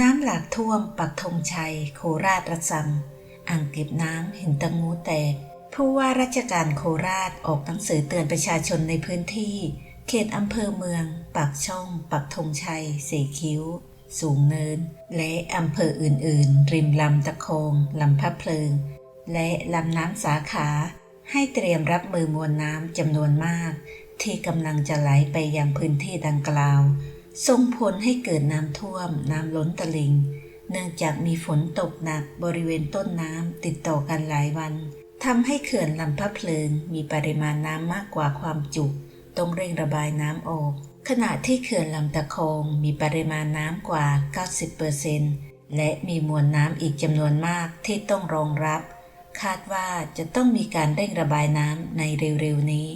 น้ำหลากท่วมปักธงชัย โคราชระซังอ่างเก็บน้ำห็นตะงูแตก ผู้ว่าราชการโคราชออกหนังสือเตือนประชาชนในพื้นที่ เขตอำเภอเมือง ปากช่อง ปักธงชัย สีคิ้ว สูงเนิน และอำเภออื่น ๆ ริมลำตะคงลำพะเพลิง และลำน้ำสาขา ให้เตรียมรับมือมวลน้ำจำนวนมาก ที่กำลังจะไหลไปยังพื้นที่ดังกล่าว ส่งผลให้เกิดน้ำท่วม น้ำล้นตลิ่ง เนื่องจากมีฝนตกหนักบริเวณต้นน้ำติดต่อกันหลายวันทำให้เขื่อนลำพะเพลิงมีปริมาณน้ำมากกว่าความจุต้องเร่งระบายน้ำออก ขณะที่เขื่อนลำตะคองมีปริมาณน้ำกว่า 90%และมีมวลน้ำอีกจำนวนมากที่ต้องรองรับ คาดว่าจะต้องมีการเร่งระบายน้ำในเร็วๆนี้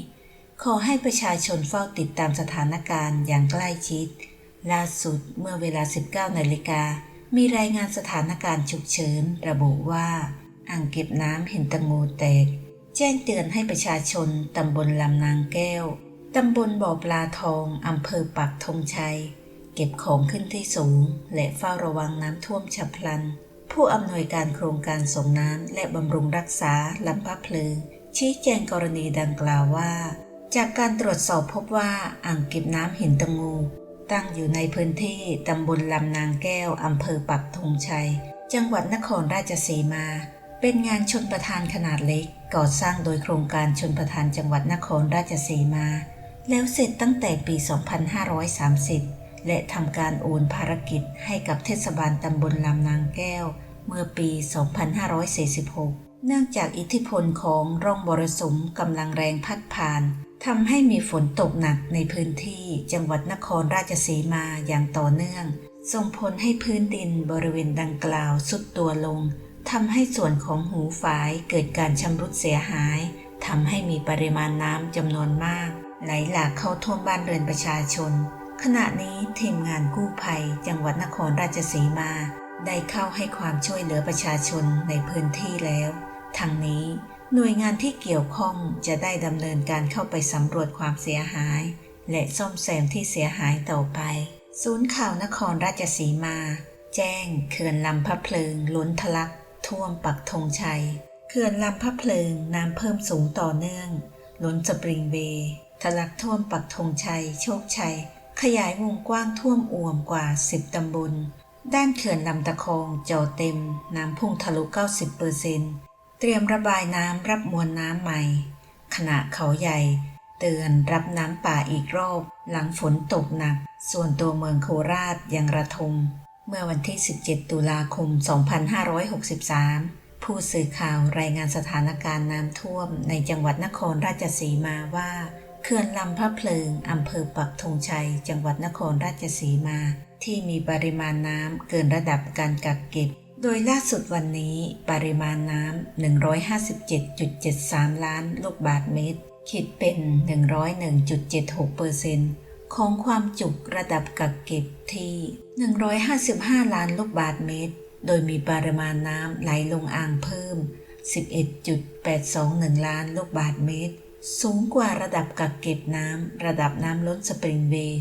ขอให้ประชาชนเฝ้าติดตามสถานการณ์อย่างใกล้ชิด ล่าสุดเมื่อเวลา 19นาฬิกา มีรายงานสถานการณ์ฉุกเฉินระบุว่าอ่างเก็บน้ำเห็นตะงูแตก แจ้งเตือนให้ประชาชนตำบลลำนางแก้ว ตำบลบ่อปลาทองอำเภอปักธงชัย เก็บของขึ้นที่สูง และเฝ้าระวังน้ำท่วมฉับพลัน ผู้อำนวยการโครงการส่งน้ำและบำรุงรักษาลำพะเพลิงชี้แจงกรณีดังกล่าวว่า จากการตรวจสอบพบว่าอ่างเก็บน้ำหินตะงู ตั้งอยู่ในพื้นที่ตำบลลำนางแก้วอำเภอปักธงชัย จังหวัดนครราชสีมา เป็นงานชนประทานขนาดเล็ก ก่อสร้างโดยโครงการชนประทานจังหวัดนครราชสีมา แล้วเสร็จตั้งแต่ปี 2530 และทำการโอนภารกิจให้กับเทศบาลตำบลลำนางแก้ว เมื่อปี 2546 เนื่องจากอิทธิพลของร่องบรสุมกำลังแรงพัดผ่าน ทำให้มีฝนตกหนักในพื้นที่จังหวัดนครราชสีมาอย่างต่อเนื่อง ส่งผลให้พื้นดินบริเวณดังกล่าวสุดตัวลงทำให้ส่วนของหูฝายเกิดการชำรุดเสียหายทำให้มีปริมาณน้ำจำนวนมาก ไหลหลากเข้าท่วมบ้านเรือนประชาชน ขณะนี้ทีมงานกู้ภัย จังหวัดนครราชสีมา ได้เข้าให้ความช่วยเหลือประชาชนในพื้นที่แล้วทั้งนี้ หน่วยงานที่เกี่ยวข้องจะได้ดำเนินการเข้าไปสำรวจความเสียหาย และซ่อมแซมที่เสียหายต่อไป ศูนย์ข่าวนครราชสีมา แจ้งเขื่อนลำพะเพลิงล้นทะลัก ท่วมปักธงชัย เขื่อนลำพะเพลิงน้ำเพิ่มสูงต่อเนื่อง ล้นสปริงเวย์ทะลักท่วมปักธงชัย โชคชัย ขยายวงกว้างท่วมอ่วมกว่า 10 ตำบล ด้านเขื่อนลำตะคองจ่อเต็ม น้ำพุ่งทะลุ 90%เต เตรียมระบายน้ำรับมวลน้ำใหม่ ขณะเขาใหญ่ เตือนรับน้ำป่าอีกรอบ หลังฝนตกหนัก ส่วนตัวเมืองโคราชยังระทม เมื่อวันที่ 17 ตุลาคม 2563 ผู้สื่อข่าวรายงานสถานการณ์น้ำท่วมในจังหวัดนครราชสีมาว่าเขื่อนลำพระเพลิงอำเภอปักธงชัย จังหวัดนครราชสีมา ที่มีปริมาณน้ำเกินระดับการกักเก็บ โดยล่าสุดวันนี้ปริมาณน้ำ 157.73 ล้านลูกบาศก์เมตร คิดเป็น 101.76เปอร์เซ็นต์ของความจุระดับกักเก็บที่ 155 ล้านลูกบาศก์เมตร โดยมีปริมาณน้ำไหลลงอ่างเพิ่ม 11.821 ล้านลูกบาศก์เมตร สูงกว่าระดับกักเก็บน้ำระดับน้ำล้นสปริงเวย์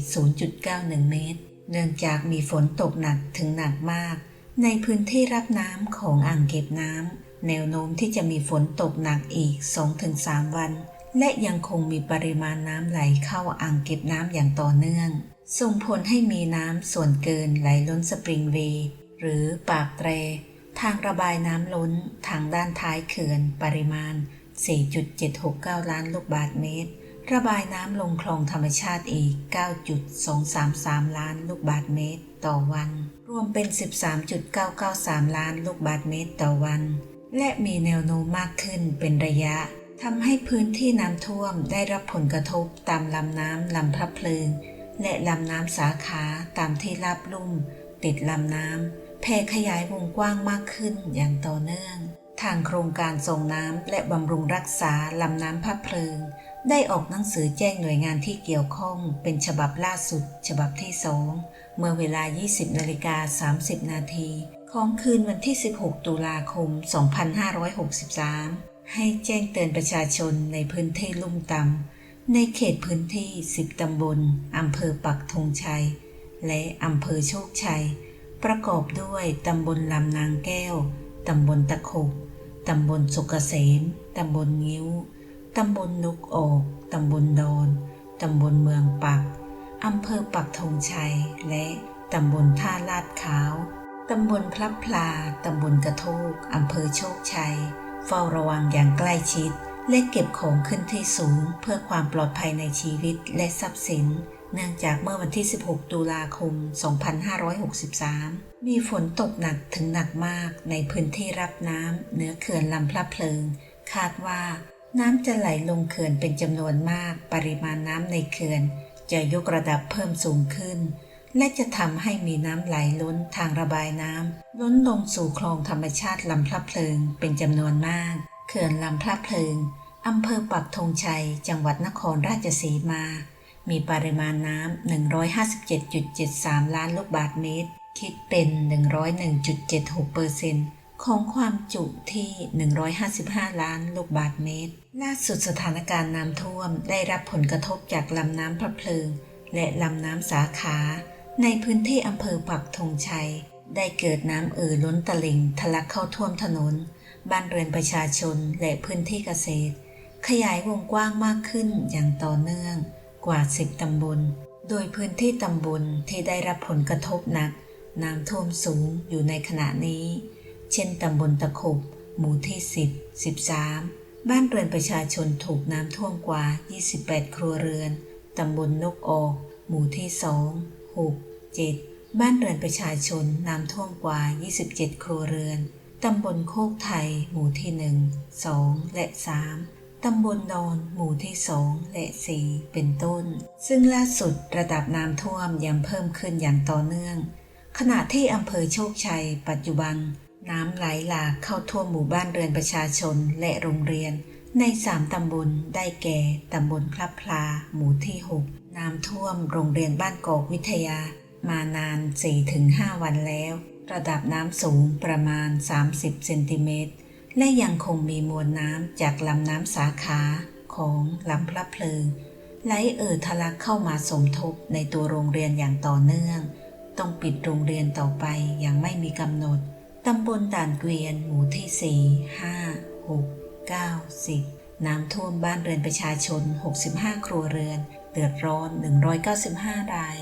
0.91 เมตร เนื่องจากมีฝนตกหนักถึงหนักมาก ในพื้นที่รับน้ำของอ่างเก็บน้ำแนวโน้มที่จะมีฝนตกหนักอีก 2-3 วัน และยังคงมีปริมาณน้ำไหลเข้าอ่างเก็บน้ำอย่างต่อเนื่อง ส่งผลให้มีน้ำส่วนเกินไหลล้นสปริงเวย์หรือปากแตร ทางระบายน้ำล้นทางด้านท้ายเขื่อนปริมาณ 4.769 ล้านลูกบาศก์เมตร ระบายน้ำลงคลองธรรมชาติอีก 9.233 ล้านลูกบาศก์เมตร ต่อวัน รวมเป็น 13.993 ล้านลูกบาศก์เมตรต่อวัน และมีแนวโน้มมากขึ้นเป็นระยะทำให้พื้นที่น้ำท่วมได้รับผลกระทบตามลำน้ำลำพระเพลิง และลำน้ำสาขาตามที่ราบลุ่ม ติดลำน้ำแผ่ขยายวงกว้างมากขึ้นอย่างต่อเนื่อง ทางโครงการส่งน้ำและบำรุงรักษาลำน้ำพระเพลิง ได้ออกหนังสือแจ้งหน่วยงานที่เกี่ยวข้องเป็นฉบับล่าสุด ฉบับที่สอง เมื่อเวลา 20นาฬิกา30 นาทีของคืนวันที่ 16 ตุลาคม 2563 ให้แจ้งเตือนประชาชนในพื้นที่ลุ่มต่ำในเขตพื้นที่ 10 ตำบลอำเภอปักธงชัย และอำเภอโชคชัย ประกอบด้วยตำบลลำนางแก้ว ตำบลตะขบตำบลสุกเกษม ตำบลงิ้ว ตำบลนุกออก ตำบลดอน ตำบลเมืองปัก อำเภอปักธงชัย และตำบลท่าลาดขาว ตำบลพลับพลา ตำบลกระโทกอำเภอโชคชัย เฝ้าระวังอย่างใกล้ชิด และเก็บของขึ้นที่สูง เพื่อความปลอดภัยในชีวิตและทรัพย์สิน เนื่องจากเมื่อวันที่ 16 ตุลาคม 2563 มีฝนตกหนักถึงหนักมากในพื้นที่รับน้ำเหนือเขื่อนลำพระเพลิง คาดว่าน้ำจะไหลลงเขื่อนเป็นจำนวนมาก ปริมาณน้ำในเขื่อน จะยกระดับเพิ่มสูงขึ้น และจะทำให้มีน้ำไหลล้นทางระบายน้ำล้นลงสู่คลองธรรมชาติลำพระเพลิงเป็นจำนวนมาก เขื่อนลำพระเพลิงอำเภอปักธงชัย จังหวัดนครราชสีมา มีปริมาณน้ำ 157.73 ล้านลูกบาศก์เมตร คิดเป็น 101.76เปอร์เซ็นต์ ของความจุที่ 155 ล้านลูกบาศก์เมตร ล่าสุดสถานการณ์น้ำท่วมได้รับผลกระทบจากลำน้ำพระเพลิง และลำน้ำสาขา ในพื้นที่อำเภอปักธงชัย ได้เกิดน้ำเอ่อล้นตลิ่งทะลักเข้าท่วมถนน บ้านเรือนประชาชนและพื้นที่เกษตร ขยายวงกว้างมากขึ้นอย่างต่อเนื่องกว่า 10 ตำบล โดยพื้นที่ตำบลที่ได้รับผลกระทบหนัก น้ำท่วมสูงอยู่ในขณะนี้ เช่นตำบลตะขบ หมู่ที่ 10 13 บ้านเรือนประชาชนถูกน้ำท่วมกว่า 28 ครัวเรือน ตำบลนกออก หมู่ที่ 2 6 7 บ้านเรือนประชาชนน้ำท่วมกว่า 27 ครัวเรือน ตำบลโคกไทย หมู่ที่ 1 2 และ 3ตำบลดอนหมู่ที่2และ4เป็นต้น ซึ่งล่าสุดระดับน้ำท่วมยังเพิ่มขึ้นอย่างต่อเนื่อง ขณะที่อำเภอโชคชัย ปัจจุบัน น้ำไหลหลากเข้าท่วมหมู่บ้านเรือนประชาชนและโรงเรียน ในสามตำบลได้แก่ตำบลพลับพลา หมู่ที่ 6 น้ำท่วมโรงเรียนบ้านกอกวิทยา มานาน 4-5 วันแล้ว ระดับน้ำสูงประมาณ 30 เซนติเมตร และยังคงมีมวลน้ำจากลำน้ำสาขาของลำพระเพลิงไหลเอ่อทะลักเข้ามาสมทบในตัวโรงเรียนอย่างต่อเนื่อง ต้องปิดโรงเรียนต่อไปอย่างไม่มีกำหนด ตำบลด่านเกวียน หมู่ที่ 4 5 6 9 10 น้ำท่วมบ้านเรือนประชาชน 65 ครัวเรือน เดือดร้อน 195 ราย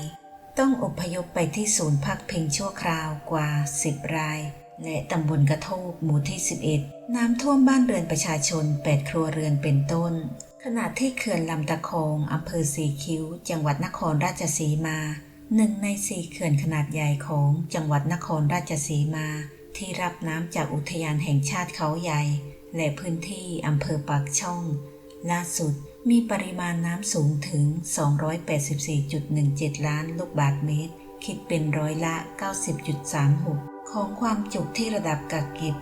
ต้องอพยพไปที่ศูนย์พักพิงชั่วคราวกว่า 10 ราย และตำบลกระโทกหมู่ที่ 11 น้ำท่วมบ้านเรือนประชาชน 8 ครัวเรือนเป็นต้น ขณะที่เขื่อนลำตะคองอำเภอสีคิ้ว จังหวัดนครราชสีมาหนึ่งในสี่เขื่อนขนาดใหญ่ของจังหวัดนครราชสีมา ที่รับน้ำจากอุทยานแห่งชาติเขาใหญ่ และพื้นที่อำเภอปากช่อง ล่าสุดมีปริมาณน้ำสูงถึง 284.17 ล้านลูกบาศก์เมตร คิดเป็นร้อยละ 90.36 ของความจุที่ระดับกักเก็บ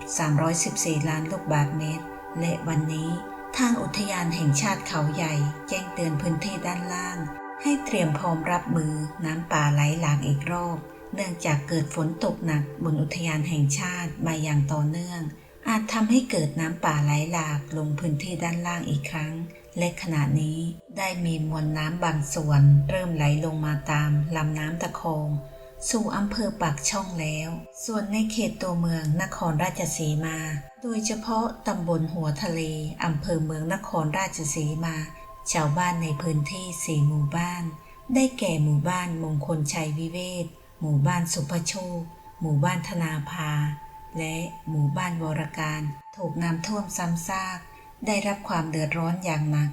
314 ล้านลูกบาศก์เมตร และวันนี้ทางอุทยานแห่งชาติเขาใหญ่ แจ้งเตือนพื้นที่ด้านล่าง ให้เตรียมพร้อมรับมือน้ำป่าไหลหลากอีกรอบ เนื่องจากเกิดฝนตกหนักบนอุทยานแห่งชาติมาอย่างต่อเนื่อง อาจทำให้เกิดน้ำป่าไหลหลากลงพื้นที่ด้านล่างอีกครั้ง และขณะนี้ได้มีมวลน้ำบางส่วน เริ่มไหลลงมาตามลำน้ำตะคองสู่อำเภอปากช่องแล้ว ส่วนในเขตตัวเมืองนครราชสีมา โดยเฉพาะตำบลหัวทะเลอำเภอเมืองนครราชสีมา ชาวบ้านในพื้นที่สี่หมู่บ้าน ได้แก่หมู่บ้านมงคลชัยวิเวศ หมู่บ้านสุภโชค หมู่บ้านธนาภา และหมู่บ้านวรการ ถูกน้ำท่วมซ้ำซาก ได้รับความเดือดร้อนอย่างหนัก